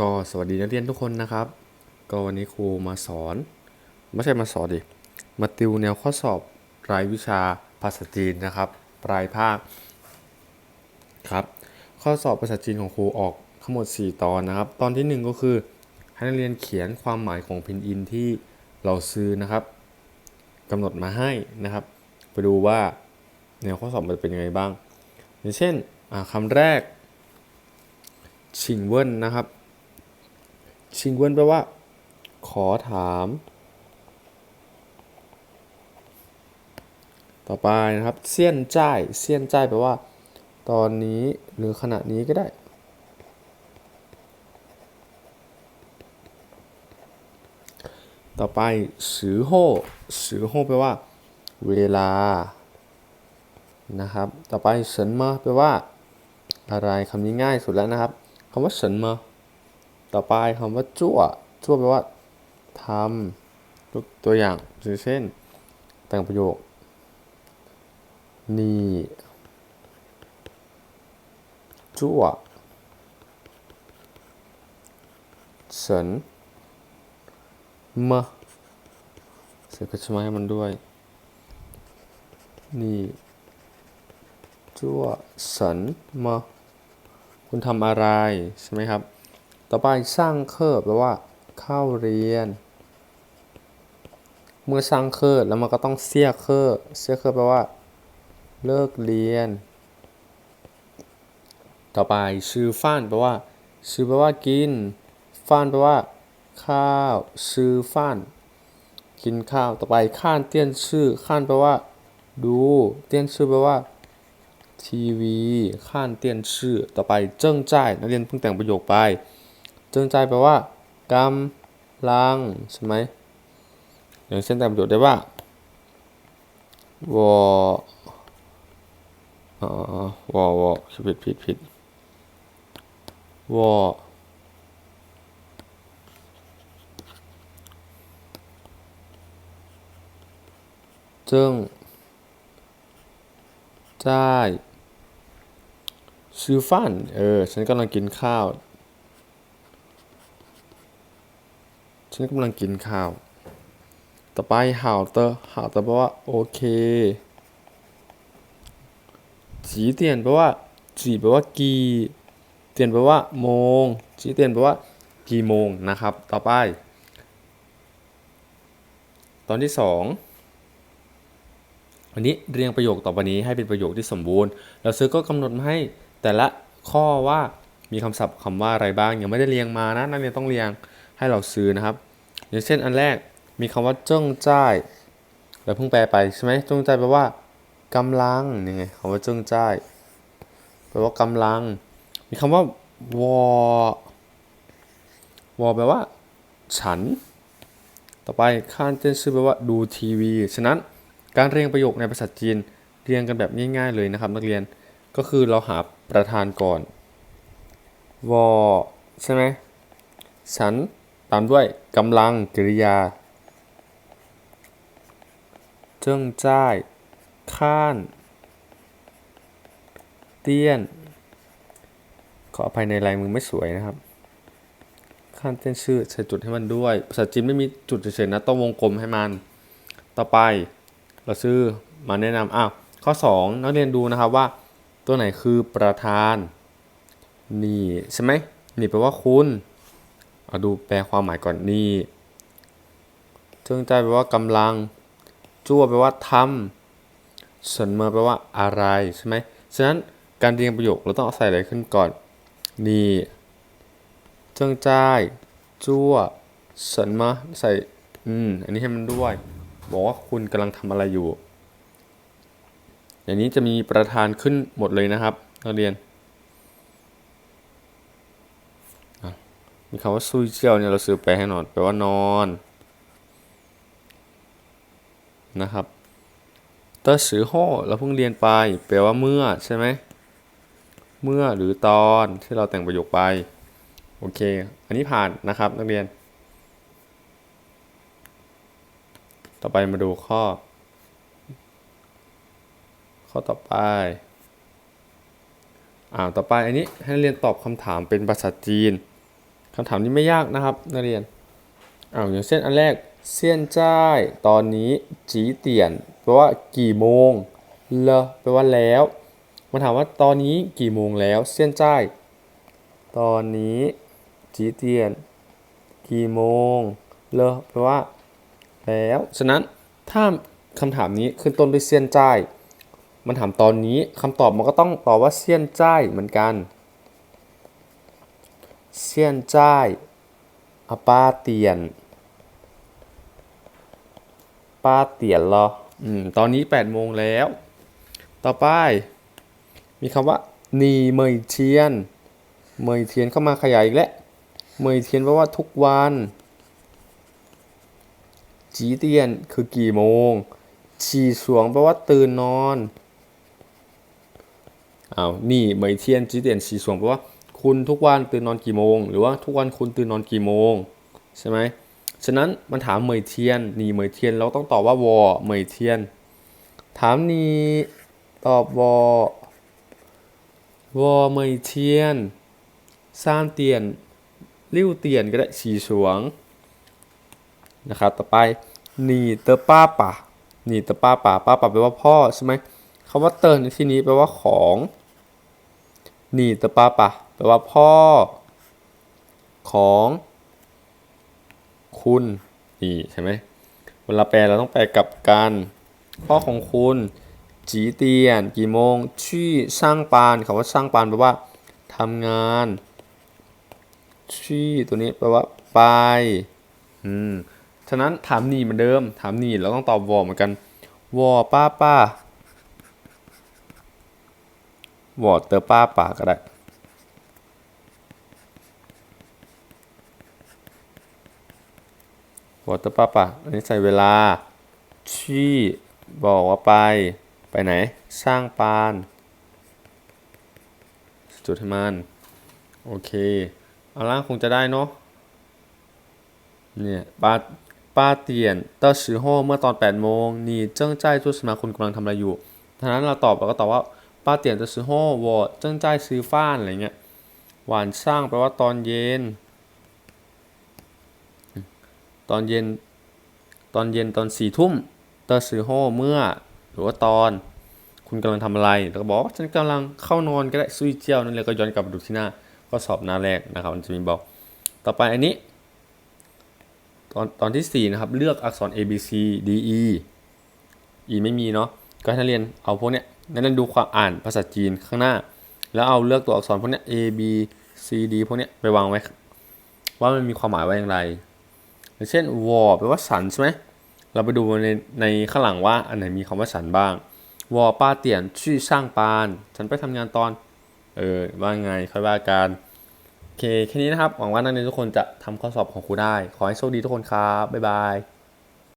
ก็สวัสดีนักเรียนทุกคนนะครับ ก็วันนี้ครูมาสอน ไม่ใช่มาสอนดิมาติวแนวข้อสอบรายวิชาภาษาจีนนะครับ ปลายภาคครับ ข้อสอบภาษาจีนของครูออกทั้งหมด 4 ตอนนะครับ ตอนทีหนึ่1 ก็คือให้นักเรียนเขียนความหมายของพินอินที่เราซื้อนะครับกำหนดมาให้นะครับ ไปดูว่าแนวข้อสอบมันเป็นยังไงบ้าง อย่างเช่นอ่าคำแรกชิงเวินนะครับ ชิงเวินแปลว่า ขอถาม ต่อไปนะครับ เซียนจ้ายเซียนจ้ายแปลว่า ตอนนี้หรือขณะนี้ก็ได้ ต่อไปสือโฮสือโฮแปลว่า เวลา นะครับ ต่อไปเฉินมาแปลว่า อะไรคำนี้ง่ายสุดแล้วนะครับคำว่าเฉินมา ต่อไปคำว่าจั่วจั่วแปลว่าทำยกตัวอย่างเช่น แต่งประโยค นี่จั่วเฉินมาเสียกระชมาให้มันด้วย นี่จั่วเฉินมาคุณทำอะไร ใช่ไหมครับ ต่อไปสร้างเคอร์แปลว่า เข้าเรียน เมื่อสร้างเคอร์แล้วมันก็ต้องเสียเคอร์เสียเคอร์แปลว่า เลิกเรียน ต่อไปชื่อฟ้านแปลว่าชื่อแปลว่ากิน ฟ้านแปลว่า ข้าวชื่อฟ้าน กินข้าวต่อไปข้านเตี้ยนชื่อข้านแปลว่า ดู เตี้ยนชื่อแปลว่าทีวีข้านเตี้ยนชื่อ ต่อไปเจิ้งจ่ายนักเรียนเพิ่งแต่งประโยคไป จิ้งจ่ายแปลว่ากำลังใช่ไหมอย่างเช่นแต่ประโยคได้ว่าวออ๋อวอวอผิดผิดผิดวอจิ้งจ่ายชื่อฟันเออ ฉันกำลังกินข้าว ฉันกำลังกินข้าว ต่อไปห่าวเตอห่าวเตอแปลว่าโอเคจีเตียนแปลว่าจีแปลว่ากี่เตียนแปลว่าโมงจีเตียนแปลว่ากี่โมงนะครับ ต่อไป ตอนที่สองวันนี้เรียงประโยคต่อไปนี้ให้เป็นประโยคที่สมบูรณ์ เราซื้อก็กำหนดมาให้แต่ละข้อว่ามีคำศัพท์คำว่าอะไรบ้างยังไม่ได้เรียงมานะนักเรียนต้องเรียง ให้เราซื้อนะครับ อย่างเช่นอันแรกมีคำว่าเจิ้งจ้ายเราเพิ่งแปลไปใช่ไหมเจิ้งจ้ายแปลว่ากำลังยังไงคำว่าเจิ้งจ้ายแปลว่ากำลัง มีคำว่าวอวอแปลว่า ฉัน ต่อไปข้านเต้นชื่อแปลว่าดูทีวี ฉะนั้นการเรียงประโยคในภาษาจีนเรียงกันแบบง่ายๆเลยนะครับ นักเรียนก็คือเราหาประธานก่อนวอใช่ไหมฉัน ตามด้วยกำลังกริยาเจิ้งจ้ายข้าน เตี้ยน ขออภัยในลายมือไม่สวยนะครับ ข้านเตี้ยนชื่อใส่จุดให้มันด้วย ภาษาจีนไม่มีจุดเฉยๆนะต้องวงกลมให้มัน ต่อไปเราซื้อมาแนะนำอ้าวข้อ 2 นักเรียนดูนะครับว่า ตัวไหนคือประธาน นี่ใช่ไหมนี่แปลว่าคุณ เอาดูแปลความหมายก่อนนี่เจิ้งใจแปลว่ากำลัง จั่วแปลว่าทำเฉินเมอแปลว่าอะไรใช่ไหมฉะนั้นการเรียงประโยคเราต้องอาใส่อะไรขึ้นก่อน นี่เจิ้งใจายจั่วเฉินเมอใส่อืมอันนี้ให้มันด้วย บอกว่าคุณกำลังทำอะไรอยู่ อย่างนี้จะมีประธานขึ้นหมดเลยนะครับนักเรียน มีคำว่าซุยเจียวเนี่ยเราซื้อแปลให้หนอยแปลว่านอนนะครับเตอสือโฮเราเพิ่งเรียนไป แปลว่าเมื่อใช่ไหมเมื่อหรือตอนที่เราแต่งประโยคไป โอเค อันนี้ผ่านนะครับนักเรียน ต่อไปมาดูข้อ ข้อต่อไปอ่าต่อไปอันนี้ให้นักเรียนตอบคำถามเป็นภาษาจีน คำถามนี้ไม่ยากนะครับนักเรียนอ้าวอย่างเช่นอันแรกเซียนจ้ายตอนนี้จีเตียนแปลว่ากี่โมงเลแปลว่าแล้วมาถามว่าตอนนี้กี่โมงแล้วเซียนจ้ายตอนนี้จีเตียน กี่โมงเลแปลว่า แล้วฉะนั้นถ้าคำถามนี้ขึ้นต้นด้วยเซียนจ้ายมันถามตอนนี้คำตอบมันก็ต้องตอบว่าเซียนจ้ายเหมือนกัน เซียนจ้ายอป้าเตียน ป้าเตียนเหรอ อืม ตอนนี้8โมงแล้ว ต่อไป มีคำว่านีเมยเทียน เมยเทียนเข้ามาขยายอีกแล้วเมยเทียนแปลว่าทุกวัน จีเตียนคือกี่โมงฉีสวงแปลว่าตื่นนอน อ้าว นี่เมยเทียนจีเตียนฉีสวงแปลว่า คุณทุกวันตื่นนอนกี่โมง หรือว่าทุกวันคุณตื่นนอนกี่โมงใช่ไหมฉะนั้นมันถามเหมยเทียนหนี่เหมยเทียนเราต้องตอบว่าวอเหมยเทียน ถามนี่ตอบวอวอเหมยเทียนซานเตียนลิ้วเตียนก็ได้ฉี่สวงนะครับต่อไปหนีเตอป้าป่าหนีเตอป้าป่าป้าป่าแปลว่าพ่อใช่ไหมคำว่าเตินในที่นี้แปลว่าของหนีเตอป้าป่า แปลว่าพ่อของคุณนี่ใช่ไหมเวลาแปลเราต้องแปลกลับกัน พ่อของคุณจีเตียนกี่โมงชี่ช่างปานคำว่าช่างปานแปลว่าทำงานชี่ตัวนี้แปลว่าไปอืมฉะนั้นถามหนี่เหมือนเดิม ถามหนี่เราต้องตอบวอเหมือนกันวอป้าป้าวอเตอร์ป้าป่าก็ได้ วอเตอป้าป่าอันนี้ใส่เวลาชี่บอกว่าไป ไปไหน สร้างปาน จุดให้มัน โอเค เอาล่างคงจะได้เนาะ เนี่ยป้าป้าเตียนเตอร์สิโฮเมื่อตอน8โมง นี่เจิ้งใจยจุดสมาคุณกำลังทำอะไรอยู่ฉะนั้นเราตอบเราก็ตอบว่าป้าเตียนเตอร์สิโฮวอเจิ้งใจยซื้อฟ้านอะไรเงี้ย หวานสร้างแปลว่าตอนเย็น ตอนเย็นตอนเย็นตอนสี่ทุ่มเตอร์สิโฮเมื่อหรือว่าตอน คุณกำลังทำอะไรแล้วก็บอกว่าฉันกำลังเข้านอนก็ได้ซุยเจียวนั่นเลยก็ย้อนกลับมาดูที่หน้า ก็สอบหน้าแรกนะครับมันจะมีบอก ต่อไปอันนี้ ตอนตอนที่ 4 นะครับ เลือกอักษร A B C D E E ไม่มีเนาะก็ให้นักเรียนเอาพวกเนี้ยนักเรียนดูความอ่านภาษาจีนข้างหน้า แล้วเอาเลือกตัวอักษรพวกเนี้ย A B C D พวกเนี้ยไปวางไว้ ว่ามันมีความหมายว่าอย่างไร อย่างเช่นวอแปลว่าสันใช่ไหมเราไปดูในในข้างหลังว่าอันไหนมีคำว่าสันบ้าง วอป้าเตียนชื่อสร้างปาน ฉันไปทำงานตอน เออว่าไงค่อยว่ากันโอเคแค่นี้นะครับ หวังว่านักเรียนทุกคนจะทำข้อสอบของครูได้ ขอให้โชคดีทุกคนครับ บ๊ายบาย